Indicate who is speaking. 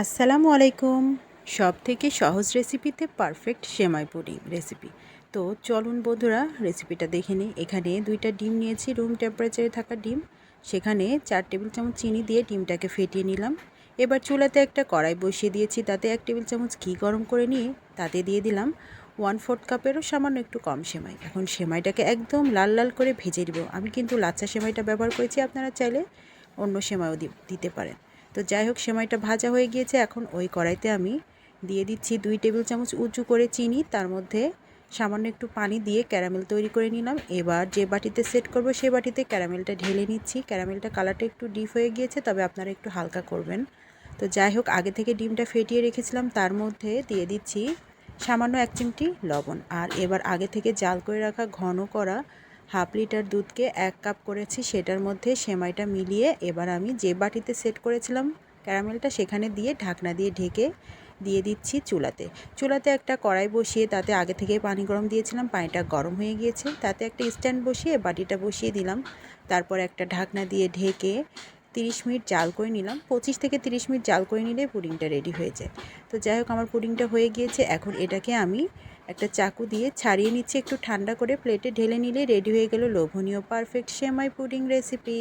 Speaker 1: আসসালামু আলাইকুম। সব থেকে সহজ রেসিপিতে পারফেক্ট সেমাই পুডিং রেসিপি। তো চলুন বন্ধুরা, রেসিপিটা দেখে নিই। এখানে দুইটা ডিম নিয়েছি, রুম টেম্পারেচারে থাকা ডিম। সেখানে চার টেবিল চামচ চিনি দিয়ে ডিমটাকে ফেটিয়ে নিলাম। এবার চুলাতে একটা কড়াই বসিয়ে দিয়েছি, তাতে এক টেবিল চামচ ঘি গরম করে নিয়ে তাতে দিয়ে দিলাম ওয়ান ফোর্থ কাপেরও সামান্য একটু কম সেমাই। এখন সেমাইটাকে একদম লাল লাল করে ভেজে দিব আমি কিন্তু লাচ্চা সেমাইটা ব্যবহার করেছি, আপনারা চাইলে অন্য সেমাইও দিতে পারেন। তো যাই হোক, সেমাইটা ভাজা হয়ে গিয়েছে। এখন ওই কড়াইতে আমি দিয়ে দিচ্ছি দুই টেবিল চামচ উঁচু করে চিনি। তার মধ্যে সামান্য একটু পানি দিয়ে ক্যারামেল তৈরি করে নিলাম। এবার যে বাটিতে সেট করব সেই বাটিতে ক্যারামেলটা ঢেলে নিচ্ছি। ক্যারামেলটা কালারটা একটু ডিপ হয়ে গিয়েছে, তবে আপনারা একটু হালকা করবেন। তো যাই হোক, আগে থেকে ডিমটা ফেটিয়ে রেখেছিলাম। তার মধ্যে দিয়ে দিচ্ছি সামান্য এক চিমটি লবণ। আর এবার আগে থেকে জাল করে রাখা ঘন করা হাফ লিটার দুধকে এক কাপ করেছি, সেটার মধ্যে সেমাইটা মিলিয়ে এবার আমি যে বাটিতে সেট করেছিলাম ক্যারামেলটা সেখানে দিয়ে ঢাকনা দিয়ে ঢেকে দিয়ে দিচ্ছি চুলাতে। চুলাতে একটা কড়াই বসিয়ে তাতে আগে থেকে পানি গরম দিয়েছিলাম, পানিটা গরম হয়ে গিয়েছে। তাতে একটা স্ট্যান্ড বসিয়ে বাটিটা বসিয়ে দিলাম। তারপর একটা ঢাকনা দিয়ে ঢেকে তিরিশ মিনিট জাল করে নিলাম। পঁচিশ থেকে তিরিশ মিনিট জাল করে নিলে পুডিংটা রেডি হয়ে যায়। তো যাই হোক, আমার পুডিংটা হয়ে গিয়েছে। এখন এটাকে আমি একটা চাকু দিয়ে ছাড়িয়ে নিচ্ছে, একটু ঠান্ডা করে প্লেটে ঢেলে নিলে রেডি হয়ে গেল লোভনীয় পারফেক্ট সেমাই পুডিং রেসিপি